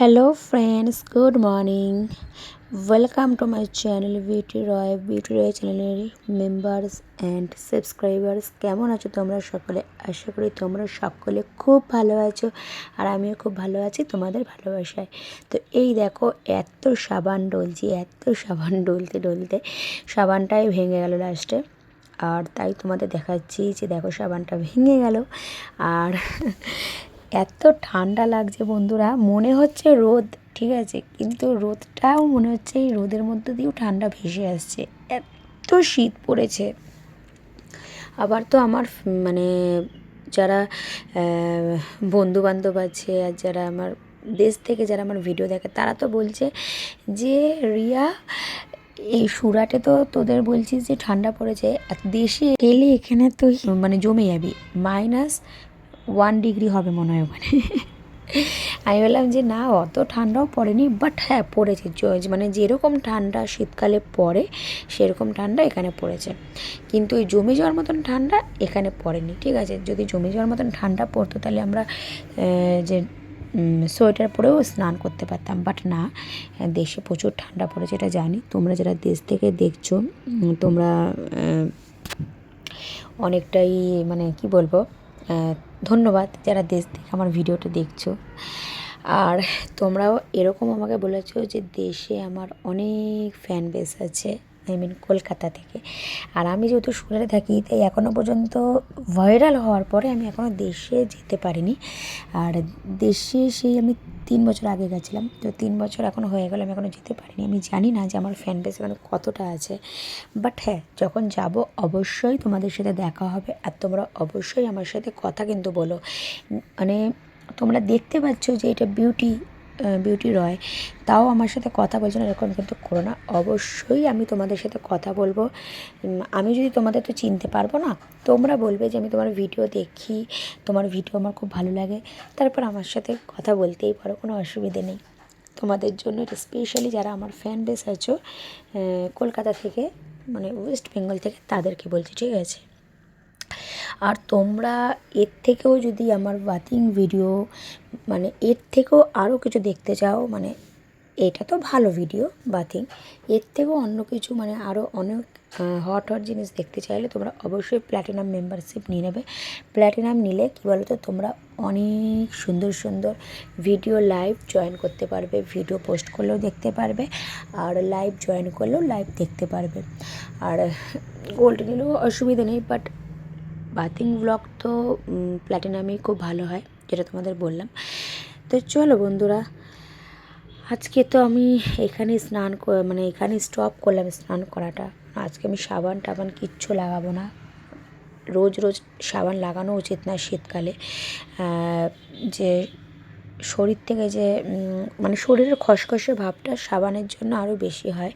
hello, friends. Good morning. Welcome to my channel Beauty Roy Beauty Roy চ্যানেলের members and subscribers কেমন আছো তোমরা সকলে? আশা করি তোমরা সকলে খুব ভালো আছো আর আমিও খুব ভালো আছি তোমাদের ভালোবাসায়। তো এই দেখো, এত সাবান ডলছি, এত সাবান ডলতে ডলতে সাবানটাই ভেঙে গেল লাস্টে আর তাই তোমাদের দেখাচ্ছি যে দেখো সাবানটা ভেঙে গেল। আর এত ঠান্ডা লাগছে বন্ধুরা, মনে হচ্ছে রোদ, ঠিক আছে? কিন্তু রোদটাও মনে হচ্ছে এই রোদের মধ্যে দিয়েও ঠান্ডা ভেসে আসছে। এত শীত পড়েছে। আবার তো আমার মানে যারা বন্ধু বান্ধব আছে আর যারা আমার দেশ থেকে যারা আমার ভিডিও দেখে, তারা তো বলছে যে, রিয়া, এই সুরাটে তো তোদের বলছিস যে ঠান্ডা পড়েছে দেশে এলে এখানে তো মানে জমে যাবি। মাইনাস ওয়ান ডিগ্রি হবে মনে হয় ওখানে। আমি বললাম যে, না, অত ঠান্ডাও পড়েনি বাট হ্যাঁ পড়েছে। মানে যেরকম ঠান্ডা শীতকালে পড়ে, সেরকম ঠান্ডা এখানে পড়েছে। কিন্তু ওই জমে যাওয়ার মতন ঠান্ডা এখানে পড়েনি, ঠিক আছে? যদি জমে যাওয়ার মতন ঠান্ডা পড়তো, তাহলে আমরা যে সোয়েটার পরেও স্নান করতে পারতাম। বাট না, দেশে প্রচুর ঠান্ডা পড়েছে, এটা জানি। তোমরা যারা দেশ থেকে দেখছ তোমরা অনেকটাই মানে কি বলব ধন্যবাদ যারা দেশ থেকে আমার ভিডিওটা দেখছ। আর তোমরাও এরকম আমাকে বলেছ যে দেশে আমার অনেক ফ্যান বেস আছে আই মিন কলকাতা থেকে। আর আমি যেহেতু সুরাটে থাকি, তাই এখনও পর্যন্ত ভাইরাল হওয়ার পরে আমি এখনও দেশে যেতে পারিনি। আর দেশে সেই আমি তিন বছর আগে গেছিলাম। তো তিন বছর এখন হয়ে গেল, আমি এখনও যেতে পারিনি। আমি জানি না যে আমার ফ্যান বেস এখানে কতটা আছে। বাট হ্যাঁ যখন যাব, অবশ্যই তোমাদের সাথে দেখা হবে আর তোমরা অবশ্যই আমার সাথে কথা কিন্তু বলো। মানে তোমরা দেখতে পাচ্ছ যে এটা বিউটি বিউটি রয়। তাও আমার সাথে কথা বলছে না, এরকম কিন্তু করো না। অবশ্যই আমি তোমাদের সাথে কথা বলব। আমি যদি তোমাদের তো চিনতে পারব না, তোমরা বলবে যে আমি তোমার ভিডিও দেখি, তোমার ভিডিও আমার খুব ভালো লাগে। তারপর আমার সাথে কথা বলতেই পারো, কোনো অসুবিধে নেই। তোমাদের জন্য স্পেশালি যারা আমার ফ্যান বেস আছো কলকাতা থেকে মানে ওয়েস্ট বেঙ্গল থেকে, তাদেরকে বলছি, ঠিক আছে? আর তোমরা এর থেকেও যদি আমার বাথিং ভিডিও মানে এর থেকেও আরও কিছু দেখতে চাও মানে এটা তো ভালো ভিডিও বাথিং এর থেকেও অন্য কিছু মানে আরও অনেক হট হট জিনিস দেখতে চাইলে তোমরা অবশ্যই প্ল্যাটিনাম মেম্বারশিপ নিয়ে নেবে। প্ল্যাটিনাম নিলে কী বলো তো তোমরা অনেক সুন্দর সুন্দর ভিডিও লাইভ জয়েন করতে পারবে ভিডিও পোস্ট করলেও দেখতে পারবে, আর লাইভ জয়েন করলেও লাইভ দেখতে পারবে। আর গোল্ড নিলেও অসুবিধা নেই বাট বাথিং ব্লগ তো প্ল্যাটিনামেই খুব ভালো হয়, যেটা তোমাদের বললাম। তো চলো বন্ধুরা, আজকে তো আমি এখানে স্নান মানে এখানে স্টপ করলাম স্নান করাটা। আজকে আমি সাবান টাবান কিচ্ছু লাগাবো না। রোজ রোজ সাবান লাগানো উচিত না শীতকালে। যে শরীর থেকে যে মানে শরীরের খসখসে ভাবটা সাবানের জন্য আরও বেশি হয়।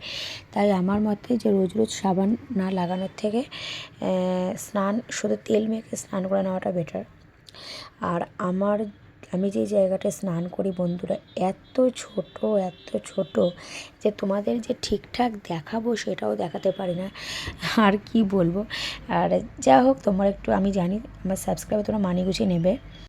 তাই আমার মতে যে রোজ রোজ সাবান না লাগানোর থেকে স্নান, শুধু তেল মেখে স্নান করে নেওয়াটা বেটার আর আমার, আমি যে জায়গাটায় স্নান করি বন্ধুরা, এত ছোট এত ছোট যে তোমাদের যে ঠিকঠাক দেখাবো সেটাও দেখাতে পারি না। আর কি বলব? আর যা হোক, তোমার একটু, আমি জানি আমার সাবস্ক্রাইবার তোমরা মানি গুছিয়ে নেবে।